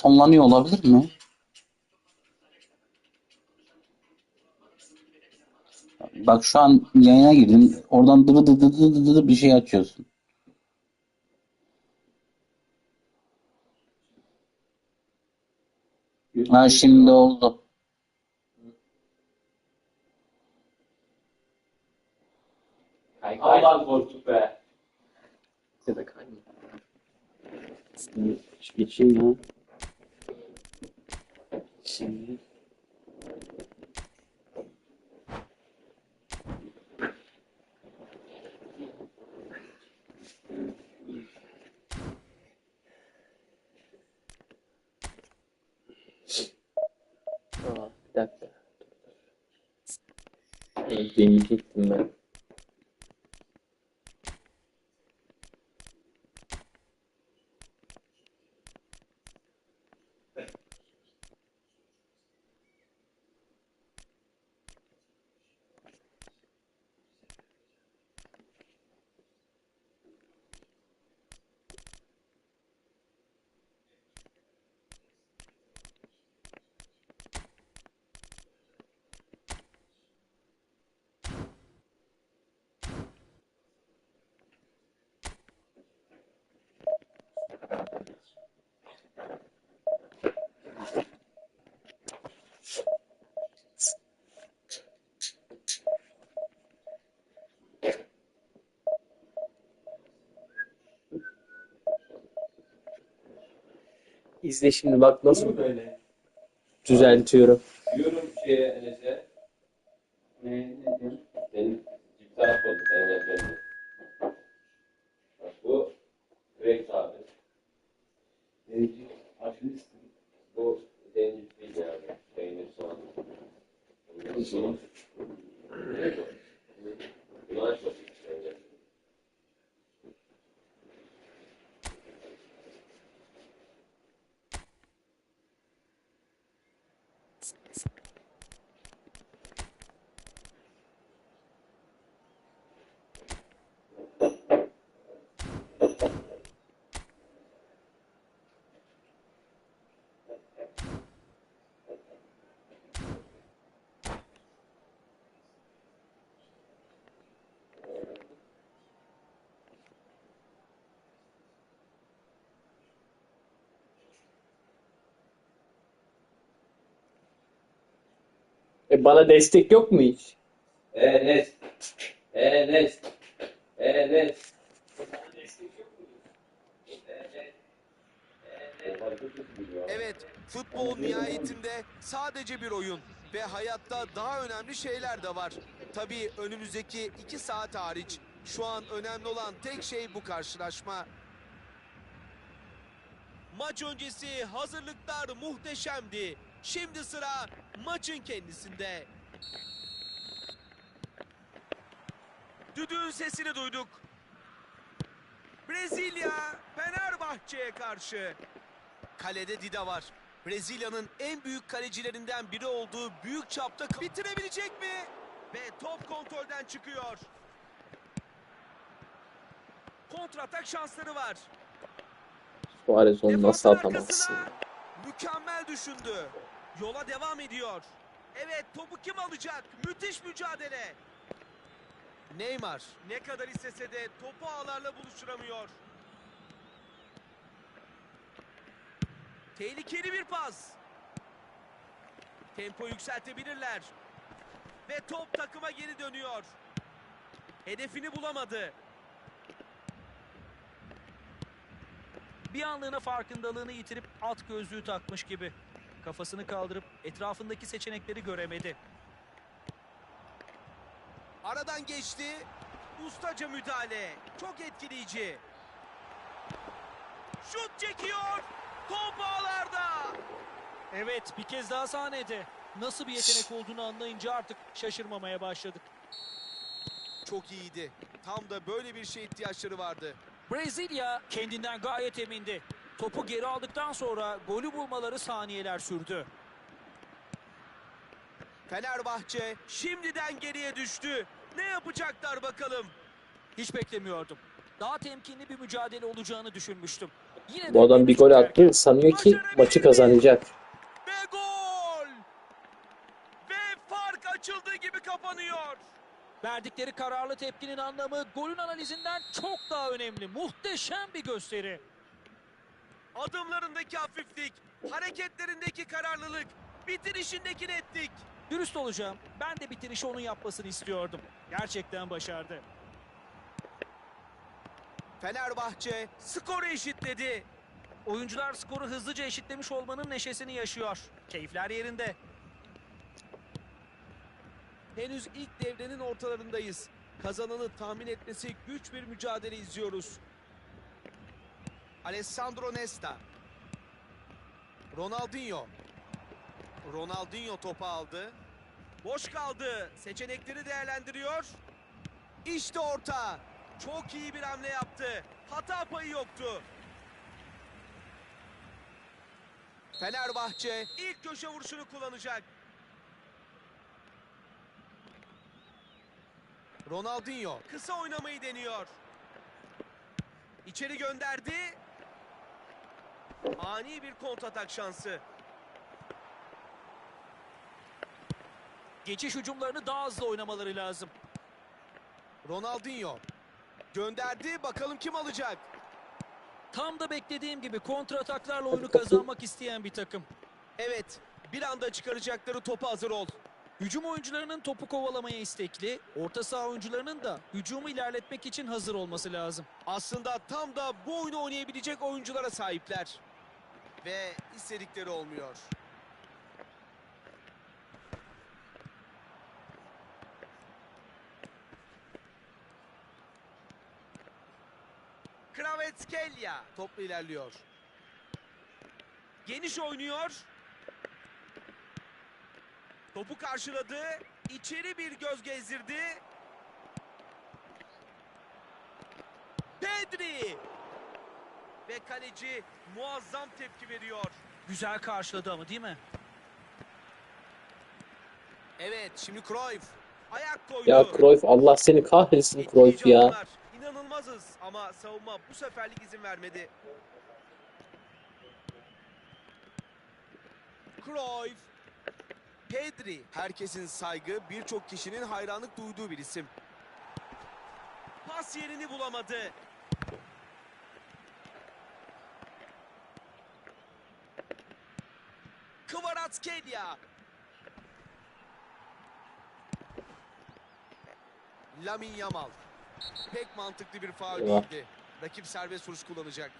sonlanıyor olabilir mi? Bak şu an yayına girdim. Oradan dı dı dı dı dı dı bir şey açıyorsun. Ha şimdi oldu. Allah korktuk be. Ya da geçeyim ya. Aa, bir dakika. Evet, deneyecektim ben. İzle şimdi bak nasıl böyle? düzeltiyorum. Diyorum şeye Enes'e. Ne, ne diyorsun? Senin çift taraf oldu. Sen gel gel. Bak bu Rex abi. Zenci açılışsın. Bu zenci değil yani. Peynir soğan. Bunun sonu. Ne bu? Bunu aç E bana destek yok mu hiç? Enes. Enes. Enes. Evet, futbol nihayetinde sadece bir oyun ve hayatta daha önemli şeyler de var. Tabii önümüzdeki iki saat hariç şu an önemli olan tek şey bu karşılaşma. Maç öncesi hazırlıklar muhteşemdi. Şimdi sıra maçın kendisinde. Düdüğün sesini duyduk. Brezilya Fenerbahçe'ye karşı. Kalede Dida var. Brezilya'nın en büyük kalecilerinden biri olduğu büyük çapta bitirebilecek mi? Ve top kontrolden çıkıyor. Kontratak şansları var. Suarez onu nasıl atamazsın? Mükemmel düşündü. Yola devam ediyor. Evet topu kim alacak? Müthiş mücadele. Neymar ne kadar istese de topu ağlarla buluşturamıyor. Tehlikeli bir pas. Tempo yükseltebilirler. Ve top takıma geri dönüyor. Hedefini bulamadı. Bir anlığına farkındalığını yitirip at gözlüğü takmış gibi. Kafasını kaldırıp etrafındaki seçenekleri göremedi. Aradan geçti. Ustaca müdahale. Çok etkileyici. Şut çekiyor. Top ağlarda. Evet bir kez daha sahnede. Nasıl bir yetenek olduğunu anlayınca artık şaşırmamaya başladık. Çok iyiydi. Tam da böyle bir şey ihtiyaçları vardı. Brezilya kendinden gayet emindi. Topu geri aldıktan sonra golü bulmaları saniyeler sürdü. Fenerbahçe şimdiden geriye düştü. Ne yapacaklar bakalım? Hiç beklemiyordum. Daha temkinli bir mücadele olacağını düşünmüştüm. Yine Bu adam bir gol attı. Sanıyor ki maçı kazanacak. Ve gol! Ve fark açıldığı gibi kapanıyor. Verdikleri kararlı tepkinin anlamı golün analizinden çok daha önemli. Muhteşem bir gösteri. Adımlarındaki hafiflik, hareketlerindeki kararlılık, bitirişindeki netlik. Dürüst olacağım. Ben de bitirişi onun yapmasını istiyordum. Gerçekten başardı. Fenerbahçe skoru eşitledi. Oyuncular skoru hızlıca eşitlemiş olmanın neşesini yaşıyor. Keyifler yerinde. Henüz ilk devrenin ortalarındayız. Kazananı tahmin etmesi güç bir mücadele izliyoruz. Alessandro Nesta. Ronaldinho. Ronaldinho topu aldı. Boş kaldı. Seçenekleri değerlendiriyor. İşte orta. Çok iyi bir hamle yaptı. Hata payı yoktu. Fenerbahçe ilk köşe vuruşunu kullanacak. Ronaldinho kısa oynamayı deniyor. İçeri gönderdi. Ani bir kontratak şansı. Geçiş hücumlarını daha hızlı oynamaları lazım. Ronaldinho gönderdi. Bakalım kim alacak? Tam da beklediğim gibi kontra ataklarla oyunu kazanmak isteyen bir takım. Evet, bir anda çıkaracakları topu hazır ol. Hücum oyuncularının topu kovalamaya istekli, orta saha oyuncularının da hücumu ilerletmek için hazır olması lazım. Aslında tam da bu oyunu oynayabilecek oyunculara sahipler. Ve istedikleri olmuyor. Kravetskelia topla ilerliyor. Geniş oynuyor. Topu karşıladı. İçeri bir göz gezdirdi. Pedri. Ve kaleci muazzam tepki veriyor. Güzel karşıladı ama değil mi? Evet şimdi Cruyff. Ayak koydu. Ya Cruyff Allah seni kahretsin Cruyff ya. İnanılmazız ama savunma bu seferlik izin vermedi. Cruyff. Pedri. Herkesin saygı, birçok kişinin hayranlık duyduğu bir isim. Pas yerini bulamadı. Kvaratskhelia. Lamin Yamal. Pek mantıklı bir faul değildi. Rakip serbest vuruş kullanacak.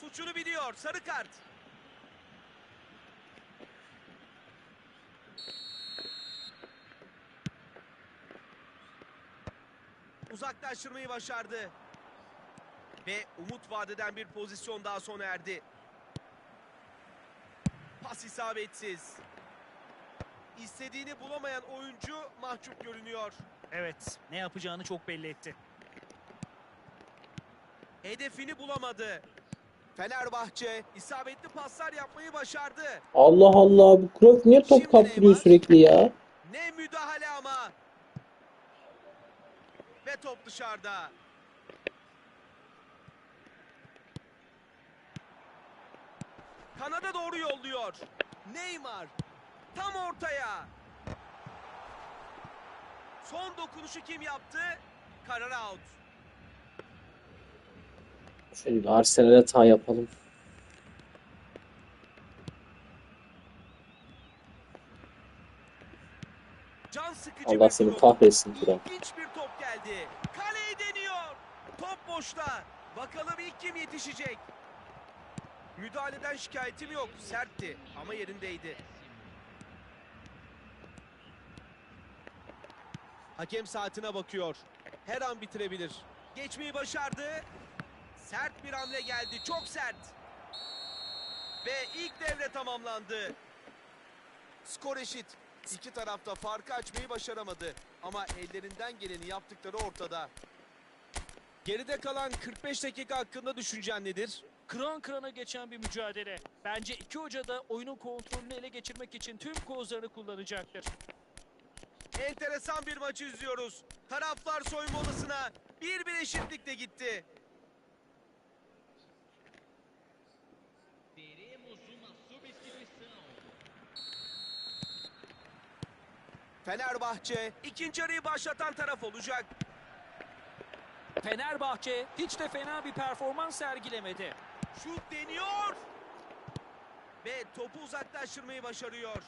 Suçunu biliyor. Sarı kart. Uzaklaştırmayı başardı. Ve umut vadeden bir pozisyon daha sona erdi. Pas isabetsiz. İstediğini bulamayan oyuncu mahcup görünüyor. Evet, ne yapacağını çok belli etti. Hedefini bulamadı. Fenerbahçe isabetli paslar yapmayı başardı. Allah Allah bu Cruyff niye top Şimdi kaptırıyor Neymar. sürekli ya? Ne müdahale ama. Ve top dışarıda. Kanada doğru yolluyor. Neymar tam ortaya. Son dokunuşu kim yaptı? Karar out. Şöyle bir Arsenal'e hata yapalım. Can sıkıcı Allah seni kahretsin Turan. İlginç bir top geldi. Kaleyi deniyor. Top boşta. Bakalım ilk kim yetişecek? Müdahaleden şikayetim yok. Sertti ama yerindeydi. Hakem saatine bakıyor. Her an bitirebilir. Geçmeyi başardı. Sert bir hamle geldi. Çok sert. Ve ilk devre tamamlandı. Skor eşit. İki tarafta farkı açmayı başaramadı. Ama ellerinden geleni yaptıkları ortada. Geride kalan 45 dakika hakkında düşüncen nedir? kıran kırana geçen bir mücadele. Bence iki hoca da oyunun kontrolünü ele geçirmek için tüm kozlarını kullanacaktır. Enteresan bir maçı izliyoruz. Taraflar soyunma odasına bir bir eşitlikte gitti. Fenerbahçe ikinci arayı başlatan taraf olacak. Fenerbahçe hiç de fena bir performans sergilemedi şut deniyor. Ve topu uzaklaştırmayı başarıyor.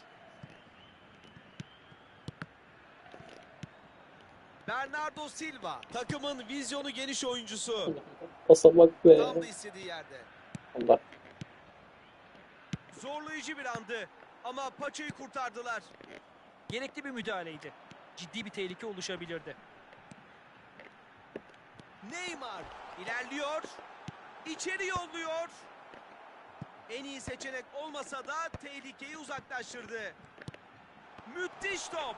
Bernardo Silva takımın vizyonu geniş oyuncusu. Pasa bak be. Tam da istediği yerde. Allah. Zorlayıcı bir andı ama paçayı kurtardılar. Gerekli bir müdahaleydi. Ciddi bir tehlike oluşabilirdi. Neymar ilerliyor. İçeri yolluyor. En iyi seçenek olmasa da tehlikeyi uzaklaştırdı. Müthiş top.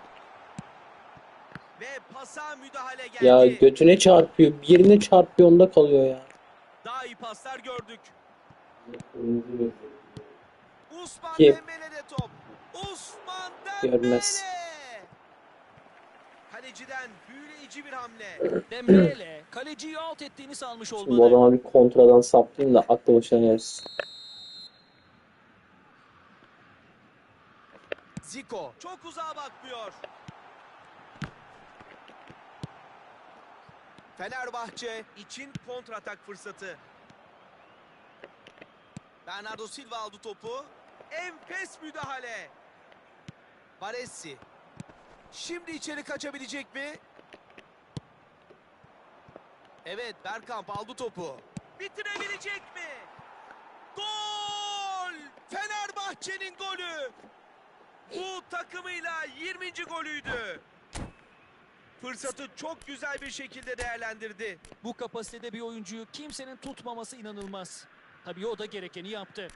Ve pasa müdahale geldi. Ya götüne çarpıyor. Yerine çarpıyor onda kalıyor ya. Daha iyi paslar gördük. Usman Kim? Dembele'de top. Usman Dembele. Görmez. Kaleciden büyüleyici bir hamle. Dembele kaleciyi alt ettiğini sanmış Şimdi bu olmalı. adama bir kontradan saplayayım da aklı başına gelsin. Zico çok uzağa bakmıyor. Fenerbahçe için kontratak fırsatı. Bernardo Silva aldı topu. Enfes müdahale. Baresi. Şimdi içeri kaçabilecek mi? Evet Bergkamp aldı topu. Bitirebilecek mi? Gol! Fenerbahçe'nin golü. Bu takımıyla 20. golüydü. Fırsatı çok güzel bir şekilde değerlendirdi. Bu kapasitede bir oyuncuyu kimsenin tutmaması inanılmaz. Tabii o da gerekeni yaptı.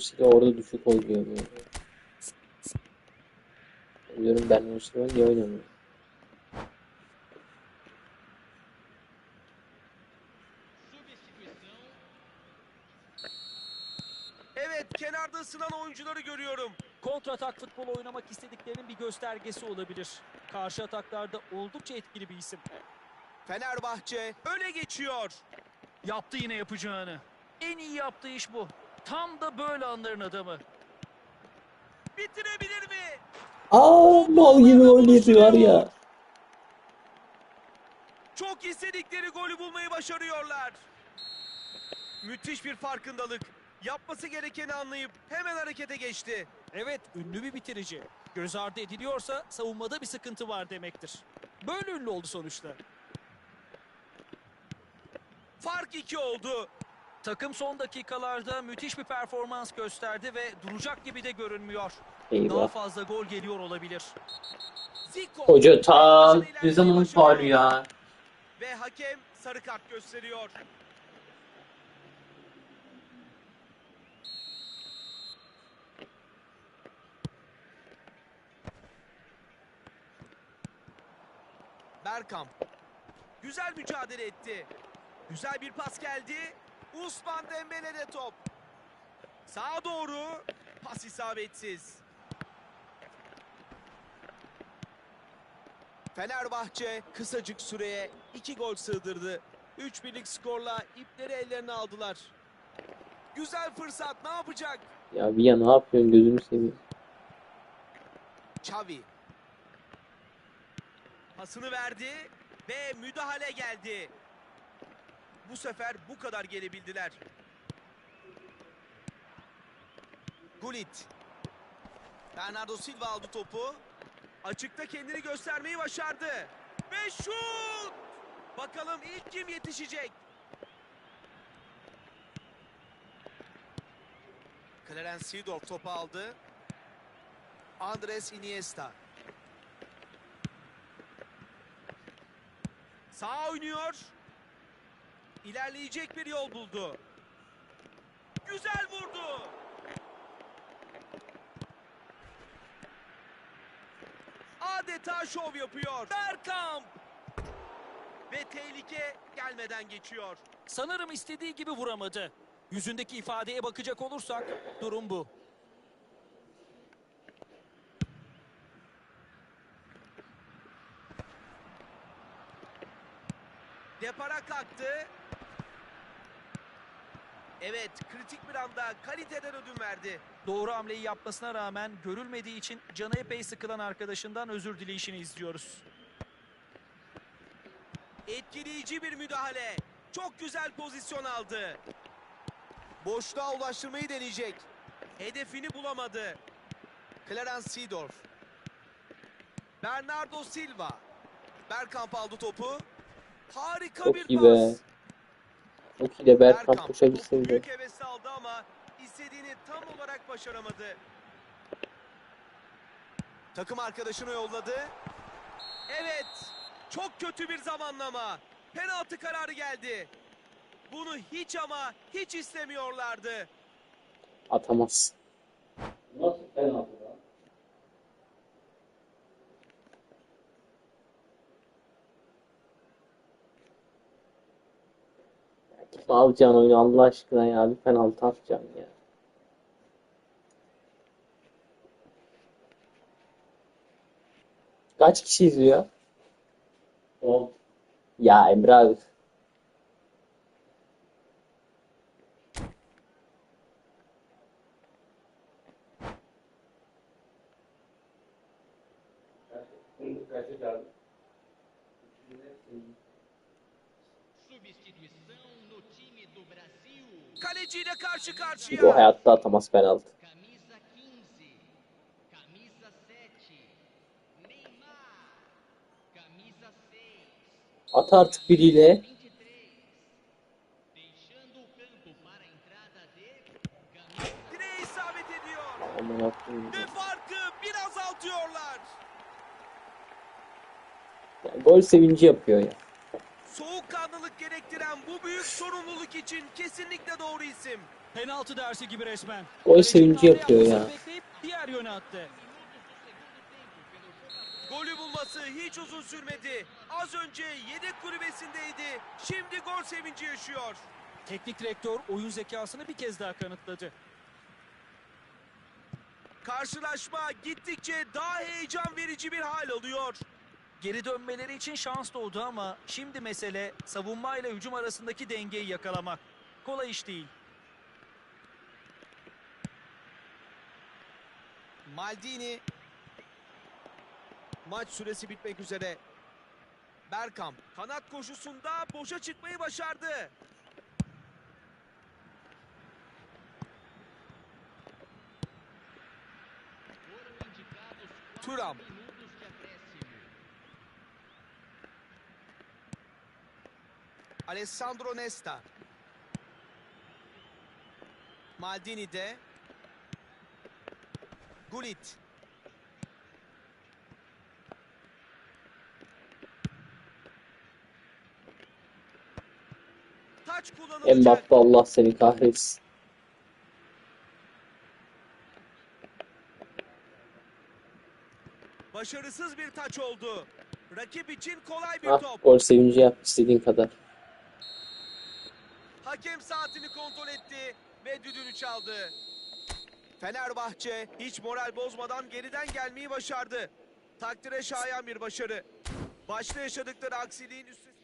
Silva orada düşük oynuyor böyle. Diyorum ben Mustafa niye oynamıyor? Evet kenarda ısınan oyuncuları görüyorum. Kontratak futbol oynamak istediklerinin bir göstergesi olabilir. Karşı ataklarda oldukça etkili bir isim. Fenerbahçe öne geçiyor. Yaptı yine yapacağını. En iyi yaptığı iş bu. Tam da böyle anların adamı. Bitirebilir mi? Aa mal gibi gol yedi var ya. Çok istedikleri golü bulmayı başarıyorlar. Müthiş bir farkındalık. Yapması gerekeni anlayıp hemen harekete geçti. Evet, ünlü bir bitirici. Göz ardı ediliyorsa savunmada bir sıkıntı var demektir. Böyle ünlü oldu sonuçta. Fark iki oldu. Takım son dakikalarda müthiş bir performans gösterdi ve duracak gibi de görünmüyor. Daha Eyvah. fazla gol geliyor olabilir. Zico. Hoca ta ne başarıyor. faulü ya. Ve hakem sarı kart gösteriyor. Bergkamp. Güzel mücadele etti. Güzel bir pas geldi. Usman Dembele'de top. Sağa doğru. Pas isabetsiz. Fenerbahçe kısacık süreye iki gol sığdırdı. 3 birlik skorla ipleri ellerine aldılar. Güzel fırsat ne yapacak? Ya Villa ne yapıyorsun gözünü seveyim. Xavi. Pasını verdi ve müdahale geldi. Bu sefer bu kadar gelebildiler. Gullit. Bernardo Silva aldı topu. Açıkta kendini göstermeyi başardı. Ve şut! Bakalım ilk kim yetişecek? Clarence Seedorf topu aldı. Andres Iniesta. Sağ oynuyor. İlerleyecek bir yol buldu. Güzel vurdu. Adeta şov yapıyor. Bergkamp. Ve tehlike gelmeden geçiyor. Sanırım istediği gibi vuramadı. Yüzündeki ifadeye bakacak olursak durum bu. Depara kalktı. Evet, kritik bir anda kaliteden ödün verdi. Doğru hamleyi yapmasına rağmen görülmediği için canı epey sıkılan arkadaşından özür dileyişini izliyoruz. Etkileyici bir müdahale. Çok güzel pozisyon aldı. Boşluğa ulaştırmayı deneyecek. Hedefini bulamadı. Clarence Seedorf. Bernardo Silva. Bergkamp aldı topu. Harika Çok bir iyi pas. be. Bergkamp Bergkamp koşabilseydi. büyük aldı ama istediğini tam olarak başaramadı. Takım arkadaşını yolladı. Evet. Çok kötü bir zamanlama. Penaltı kararı geldi. Bunu hiç ama hiç istemiyorlardı. Atamaz. Nasıl penaltı lan? Kim alacaksın oyunu Allah aşkına ya. Bir penaltı atacaksın ya. Kaç kişi izliyor? O Ya Emre abi. Substituição Kaleciyle karşı Bu karşıya. hayatta atamaz penaltı. Camisa 15. Camisa 7. Neymar. Camisa 6. At artık biriyle. 23. Deixando o campo para a entrada de Camisa Direğe isabet ediyor. Aman Allah'ım. Ve farkı biraz azaltıyorlar. Ya, gol sevinci yapıyor ya. Soğukkanlılık gerektiren bu büyük sorumluluk için kesinlikle doğru isim. Penaltı dersi gibi resmen. Gol sevinci yapıyor ya. Diğer yöne attı. Golü bulması hiç uzun sürmedi. Az önce yedek kulübesindeydi. Şimdi gol sevinci yaşıyor. Teknik direktör oyun zekasını bir kez daha kanıtladı. Karşılaşma gittikçe daha heyecan verici bir hal alıyor. Geri dönmeleri için şans doğdu ama şimdi mesele savunma ile hücum arasındaki dengeyi yakalamak. Kolay iş değil. Maldini maç süresi bitmek üzere. Bergkamp kanat koşusunda boşa çıkmayı başardı. foram Alessandro Nesta. Maldini de. Gullit. Mbappe Allah seni kahretsin. Başarısız bir taç oldu. Rakip için kolay bir Ah top. gol sevinci yap istediğin kadar. Hakem saatini kontrol etti ve düdüğünü çaldı. Fenerbahçe hiç moral bozmadan geriden gelmeyi başardı. Takdire şayan bir başarı. Başta yaşadıkları aksiliğin üstesinden...